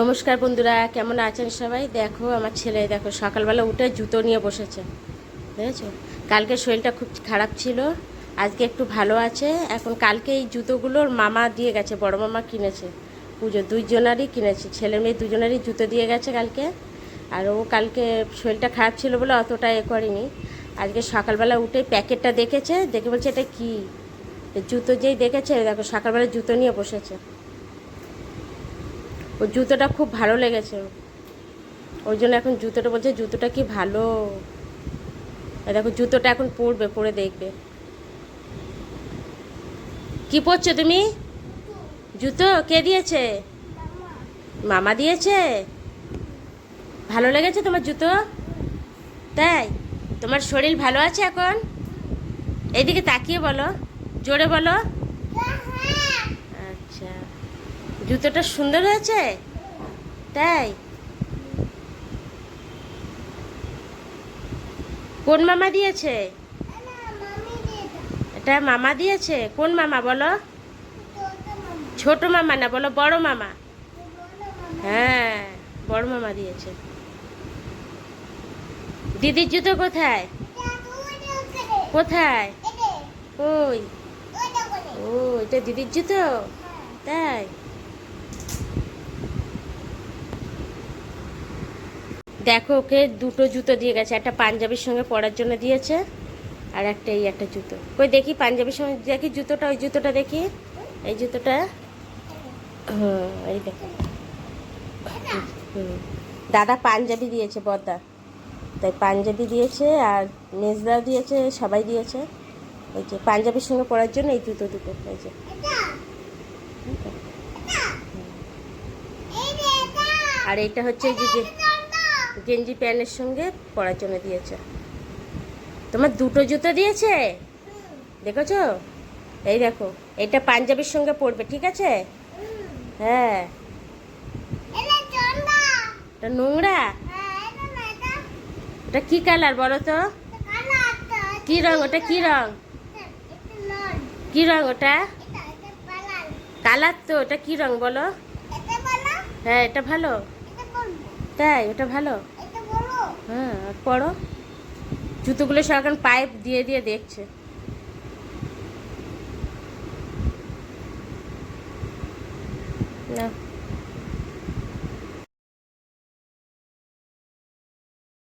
নমস্কার বন্ধুরা, কেমন আছেন সবাই? দেখো, আমার ছেলে, দেখো, সকালবেলা উঠে জুতো নিয়ে বসেছে, দেখেছ? কালকে শরীরটা খুব খারাপ ছিল, আজকে একটু ভালো আছে। এখন কালকে এই জুতোগুলোর মামা দিয়ে গেছে, বড় মামা কিনেছে, পুজো, দুইজনারই কিনেছে, ছেলে মেয়ে দুজনারই জুতো দিয়ে গেছে কালকে। আর ও কালকে শরীরটা খারাপ ছিল বলে অতটা এ করেনি। আজকে সকালবেলা উঠে প্যাকেটটা দেখেছে, দেখে বলছে, এটা কী? জুতো যেই দেখেছে, দেখো, সকালবেলা জুতো নিয়ে বসেছে। ওর জুতোটা খুব ভালো লেগেছে। ওর। জন্য এখন জুতোটা বলছে, জুতোটা কি ভালো? দেখো, জুতোটা এখন পরবে, পরে দেখবে। কি পরছো তুমি? জুতো? কে দিয়েছে? মামা দিয়েছে? ভালো লেগেছে তোমার জুতো? তাই? তোমার শরীর ভালো আছে এখন? এইদিকে তাকিয়ে বলো, জোরে বলো। জুতোটা সুন্দর হয়েছে? তাই? কোন মামা দিয়েছে? এটা মামা দিয়েছে? কোন মামা বলো? ছোট মামা না, বলো বড় মামা। হ্যাঁ বড় মামা দিয়েছে। দিদির জুতো কোথায়? কোথায়? ওই। ও, এটা দিদির জুতো? তাই? দেখো ওকে দুটো জুতো দিয়ে গেছে একটা পাঞ্জাবির সঙ্গে পরার জন্য দিয়েছে আর একটা এই একটা জুতো। কই দেখি পাঞ্জাবির সঙ্গে দেখি জুতোটা ওই জুতোটা দেখি। এই জুতোটা। হুম এই দেখো। হুম দাদা পাঞ্জাবি দিয়েছে বদ্দা তাই পাঞ্জাবি দিয়েছে আর মেজদাও দিয়েছে সবাই দিয়েছে। ওই যে পাঞ্জাবির সঙ্গে পরার জন্য এই জুতো দুটো এই যে। আর এইটা হচ্ছে এই যে গেঞ্জি প্যান্টের সঙ্গে পরার জন্য দিয়েছে। তোমার দুটো জুতো দিয়েছে? দেখেছ? এই দেখো এটা পাঞ্জাবির সঙ্গে পরবে ঠিক আছে? হ্যাঁ। এটা নোংরা? ওটা কি কালার বলো তো? কি রং? ওটা কি রং? কি রং ওটা? কালার তো ওটা কি রং বলো? হ্যাঁ এটা ভালো। তাই ওটা ভালো? হ্যাঁ পড়ো। জুতোগুলো সব এখন পাইপ দিয়ে দিয়ে দেখছে। না।